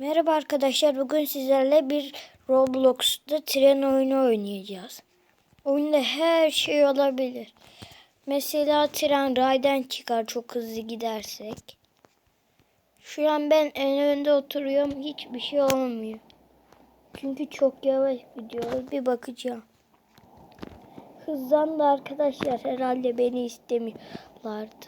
Merhaba arkadaşlar. Bugün sizlerle bir Roblox'ta tren oyunu oynayacağız. Oyunda her şey olabilir. Mesela tren raydan çıkar çok hızlı gidersek. Şu an ben en önde oturuyorum. Hiçbir şey olmuyor. Çünkü çok yavaş gidiyor. Bir bakacağım. Hızlandı arkadaşlar. Herhalde beni istemiyorlardı.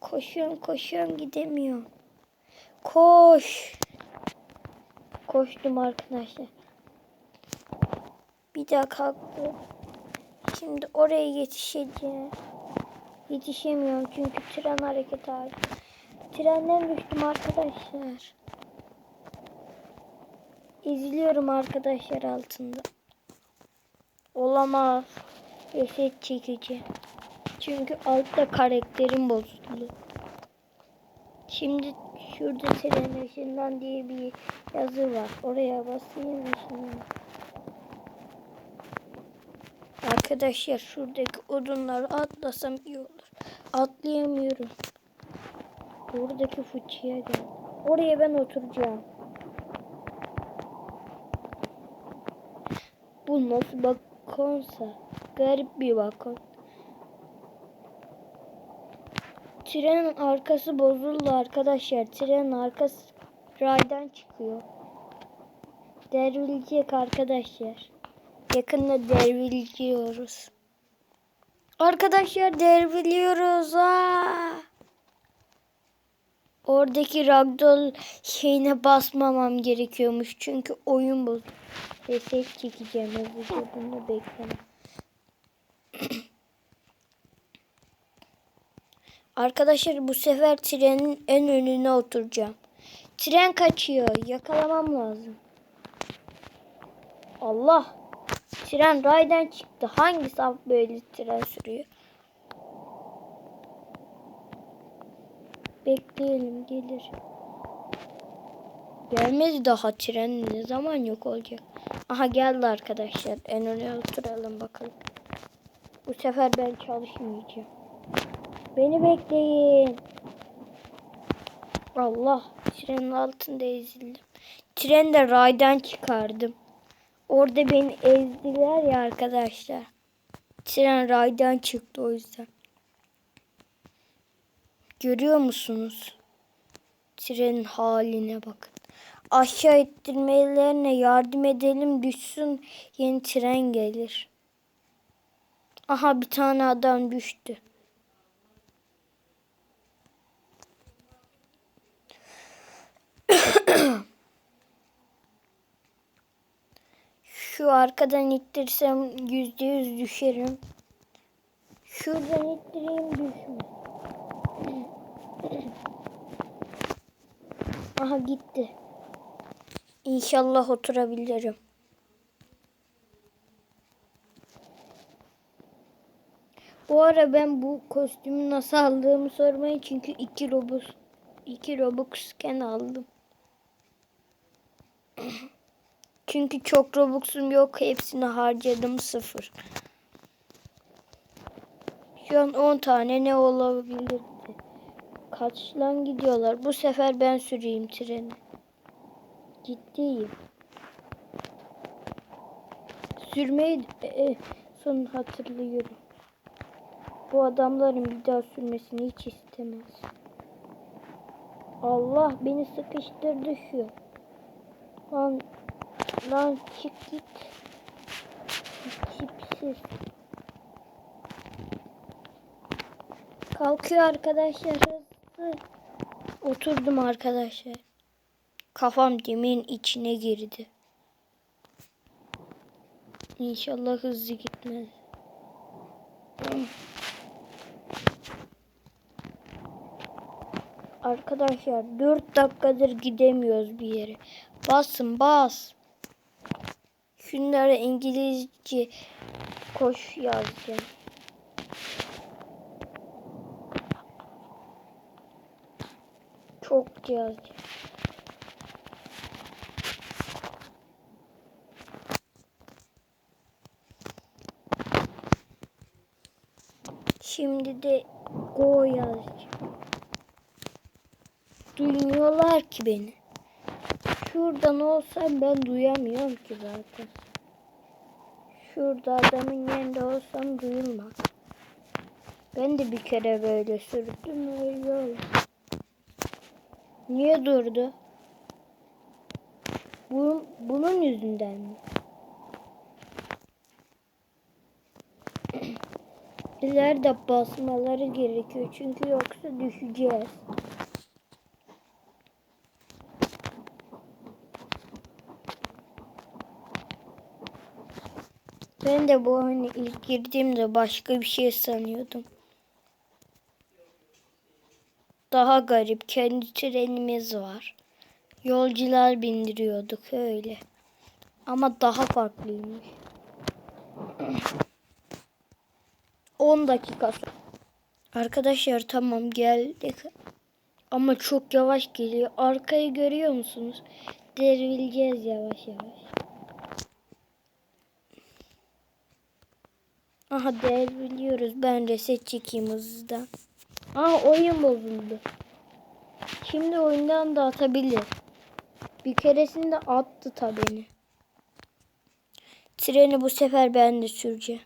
Koşuyorum koşuyorum gidemiyorum. Koş. Koştum arkadaşlar. Bir daha kalktım. Şimdi oraya yetişeceğim. Yetişemiyorum çünkü tren hareket halinde. Trenden düştüm arkadaşlar. İzliyorum arkadaşlar altında. Olamaz. Reset çekeceğim. Çünkü altta karakterim bozuldu. Şimdi şurada tren ışından diye bir yazı var. Oraya basayım şimdi. Arkadaşlar şuradaki odunları atlasam iyi olur. Atlayamıyorum. Buradaki fıçıya gel. Oraya ben oturacağım. Bu nasıl balkonsa. Garip bir balkon. Trenin arkası bozuldu arkadaşlar. Trenin arkası raydan çıkıyor. Devrilecek arkadaşlar. Yakında devriliyoruz. Arkadaşlar devriliyoruz. Aa! Oradaki ragdoll şeyine basmamam gerekiyormuş. Çünkü oyun bozuldu. Reset çekeceğim. Bunu bekleme. Arkadaşlar bu sefer trenin en önüne oturacağım. Tren kaçıyor. Yakalamam lazım. Allah. Tren raydan çıktı. Hangi saf böyle tren sürüyor? Bekleyelim gelir. Gelmedi daha tren ne zaman yok olacak? Aha geldi arkadaşlar. En öne oturalım bakalım. Bu sefer ben çalışmayacağım. Beni bekleyin. Allah. Trenin altında ezildim. Tren de raydan çıkardım. Orada beni ezdiler ya arkadaşlar. Tren raydan çıktı o yüzden. Görüyor musunuz? Trenin haline bakın. Aşağı ettirmelerine yardım edelim düşsün yeni tren gelir. Aha bir tane adam düştü. Şu arkadan ittirsem yüzde yüz düşerim. Şuradan ittireyim düşme. Aha gitti. İnşallah oturabilirim. Bu ara ben bu kostümü nasıl aldığımı sormayın çünkü 2 Robux 2 Robux'ken aldım. Çünkü çok Robux'um yok. Hepsini harcadım sıfır. Şu an 10 tane ne olabilirdi? Kaçlan gidiyorlar. Bu sefer ben süreyim treni. Ciddiyim. Sürmeyi de, e, son hatırlıyorum. Bu adamların bir daha sürmesini hiç istemez. Allah beni sıkıştırdı şu. Lan Lan çık git. Çipsiz. Kalkıyor arkadaşlar hızlı. Oturdum arkadaşlar. Kafam demin içine girdi. İnşallah hızlı gitmez. Arkadaşlar 4 dakikadır gidemiyoruz bir yere. Basın bas. Şunlara İngilizce koş yazacağım. Çok yazacağım. Şimdi de go yazacağım. Duymuyorlar ki beni. Şuradan olsam ben duyamıyorum ki zaten. Şurada adamın yerinde olsam duyulmaz. Ben de bir kere böyle sürdüm öyle. Niye durdu? Bu, bunun yüzünden mi? İleride basmaları gerekiyor çünkü yoksa düşeceğiz. Ben de bu hani ilk girdiğimde başka bir şey sanıyordum. Daha garip kendi trenimiz var. Yolcular bindiriyorduk öyle. Ama daha farklıymış. 10 dakika. Arkadaşlar tamam geldik. Ama çok yavaş geliyor. Arkayı görüyor musunuz? Devrileceğiz yavaş yavaş. Aha devriliyoruz. Ben reset çekeyim hızlıdan. Aa oyun bozuldu. Şimdi oyundan da atabilir. Bir keresinde attı ta beni. Treni bu sefer ben de süreceğim.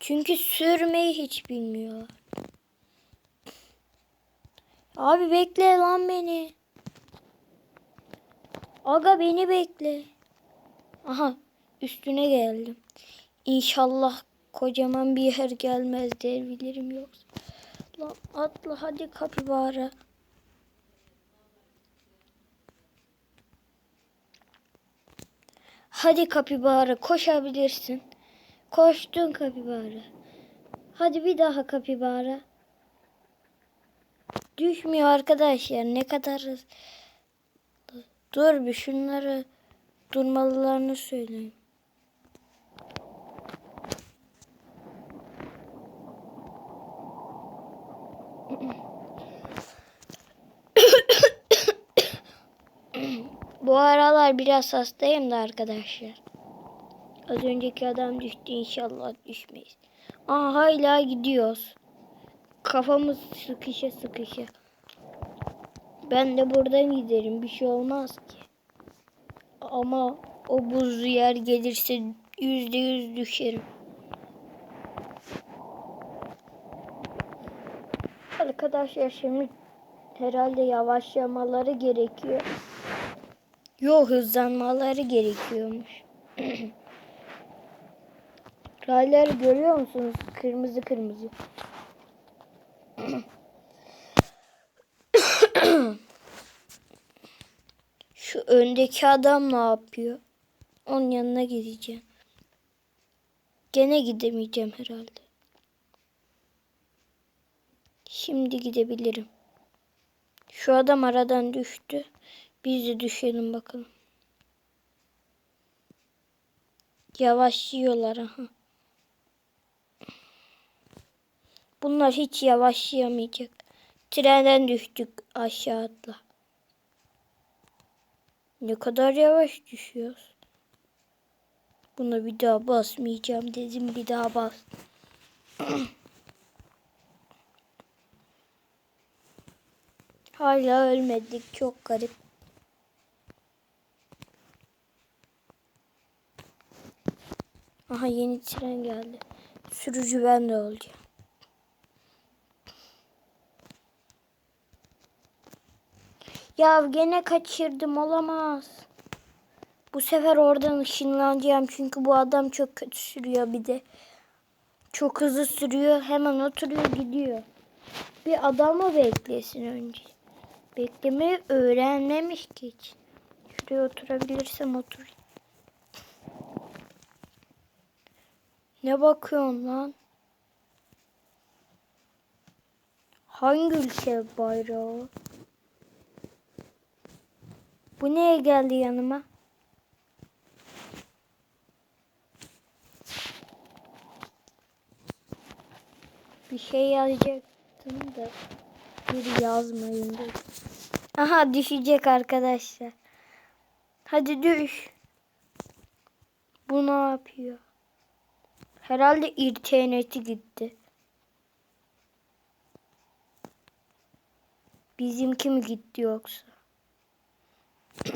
Çünkü sürmeyi hiç bilmiyor. Abi bekle lan beni. Aga beni bekle. Aha üstüne geldim. İnşallah kocaman bir yer gelmez devrilerim yoksa. Lan atla hadi kapibara. Hadi kapibara koşabilirsin. Koştun kapibara. Hadi bir daha kapibara. Düşmüyor arkadaşlar. Ne kadar Dur bir şunları durmalılarını söyleyeyim. Bu aralar biraz hastayım da arkadaşlar. Az önceki adam düştü inşallah düşmeyiz. Aa hala gidiyoruz. Kafamız sıkışa sıkışa. Ben de buradan giderim bir şey olmaz ki. Ama o buzlu yer gelirse yüzde yüz düşerim. Arkadaşlar şimdi herhalde yavaşlamaları gerekiyor. Yok hızlanmaları gerekiyormuş. Rayları görüyor musunuz? Kırmızı kırmızı. Şu öndeki adam ne yapıyor? Onun yanına gideceğim. Gene gidemeyeceğim herhalde. Şimdi gidebilirim. Şu adam aradan düştü. Biz de düşelim bakalım. Yavaşlıyorlar aha. Bunlar hiç yavaşlayamayacak. Trenden düştük aşağı atla. Ne kadar yavaş düşüyoruz. Buna bir daha basmayacağım dedim bir daha bas. Hala ölmedik çok garip. Aha yeni tren geldi. Sürücü ben de olacağım. Ya gene kaçırdım olamaz. Bu sefer oradan ışınlanacağım çünkü bu adam çok kötü sürüyor bir de. Çok hızlı sürüyor hemen oturuyor gidiyor. Bir adamı beklesin önce. Beklemeyi öğrenmemiş ki hiç. Şuraya oturabilirsem oturayım. Ne bakıyorsun lan? Hangi ülke bayrağı? Bu neye geldi yanıma? Bir şey yazacaktım da bir yazmayın dedim. Aha düşecek arkadaşlar. Hadi düş. Bu ne yapıyor? Herhalde interneti gitti. Bizimki mi gitti yoksa?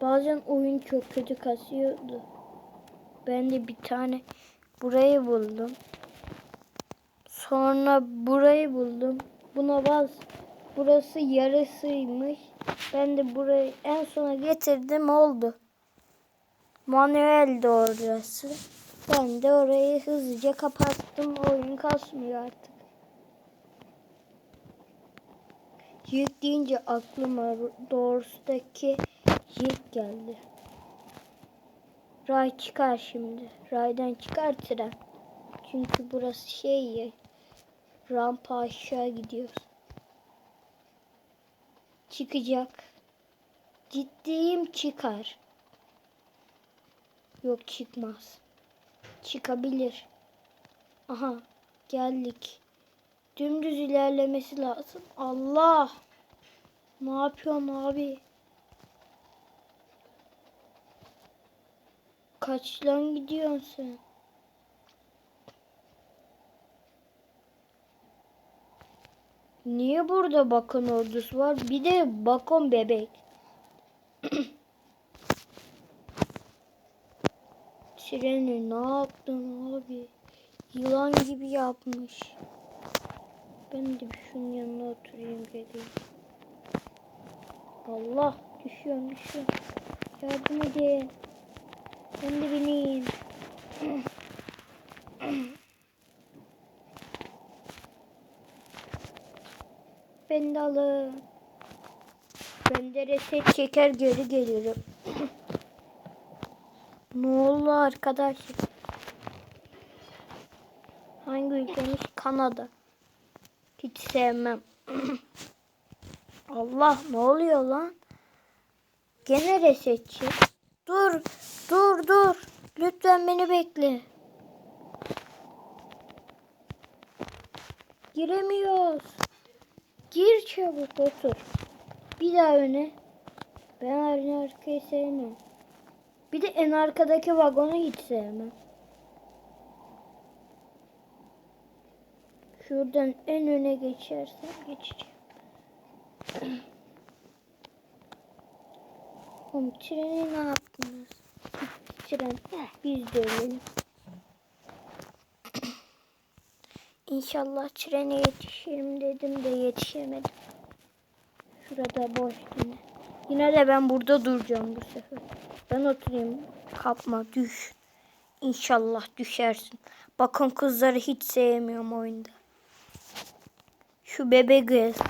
Bazen oyun çok kötü kasıyordu. Ben de bir tane burayı buldum. Sonra burayı buldum. Buna bas. Burası yarısıymış. Ben de burayı en sona getirdim oldu. Manueldi orası. Ben de orayı hızlıca kapattım. Oyun kasmıyor artık. Yük deyince aklıma doğrusundaki yük geldi. Ray çıkar şimdi. Raydan çıkar tren. Çünkü burası şey ya. Rampa aşağı gidiyor. Çıkacak. Ciddiyim çıkar. Yok çıkmaz. Çıkabilir. Aha geldik. Dümdüz ilerlemesi lazım. Allah! Ne yapıyorsun abi? Kaçlan gidiyorsun sen? Niye burada bakon ordusu var? Bir de bakon bebek. Treni ne yaptın abi? Yılan gibi yapmış. Ben de bir şunun yanına oturayım geleyim. Allah düşüyorum düşüyorum. Yardım edin. Ben de bineyim. Ben de alın. Ben de reset çeker geri gelirim. Ne oldu arkadaşlar? Hangi ülkemiz? Kanada. Hiç sevmem. Allah ne oluyor lan? Gene resetçi. Dur, dur, dur. Lütfen beni bekle. Giremiyoruz. Gir çabuk otur. Bir daha öne. Ben en arkayı sevmem. Bir de en arkadaki vagonu hiç sevmem. Şuradan en öne geçersem geçeceğim. Oğlum treni ne yaptınız? Tren. Biz de ölelim. İnşallah trene yetişirim dedim de yetişemedim. Şurada boş yine. Yine de ben burada duracağım bu sefer. Ben oturayım. Kapma düş. İnşallah düşersin. Bakın kızları hiç sevmiyorum oyunda. Şu bebek resmi.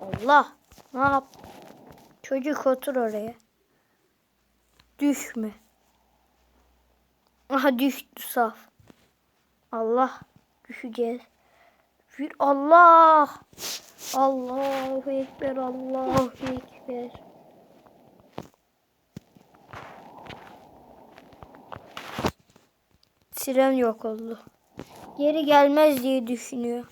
Allah. Ne yap? Çocuk otur oraya. Düşme. Aha düştü saf. Allah. Düşeceğiz. Allah. Allahu Ekber. Allahu Ekber. Tren yok oldu. Geri gelmez diye düşünüyor.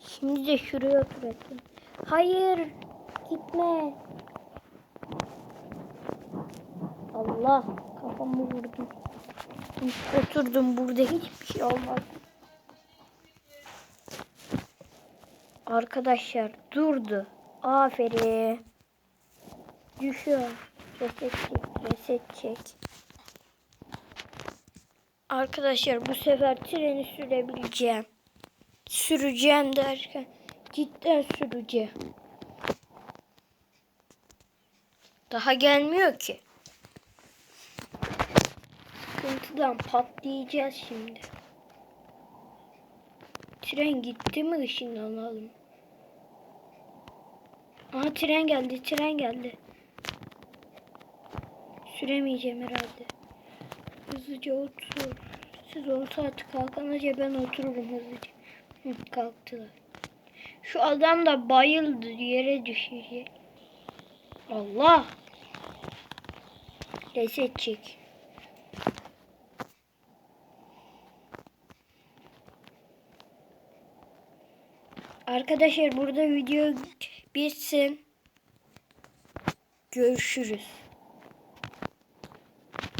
Şimdi de şuraya oturalım. Hayır. Gitme. Allah. Kafamı vurdum. Oturdum burada hiçbir şey olmadı. Arkadaşlar durdu. Aferin. Düşüyor. Reset çek. Reset çek. Arkadaşlar bu sefer treni sürebileceğim. Süreceğim derken cidden süreceğim. Daha gelmiyor ki. Sıkıntıdan patlayacağız şimdi. Tren gitti mi ışınlanalım? Aha tren geldi, tren geldi. Süremeyeceğim herhalde. Hızlıca otur. Siz 10 saat kalkınca ben otururum hızlıca. Hı, kalktılar. Şu adam da bayıldı yere düşecek. Allah. Reset çek. Arkadaşlar burada video bitsin. Görüşürüz.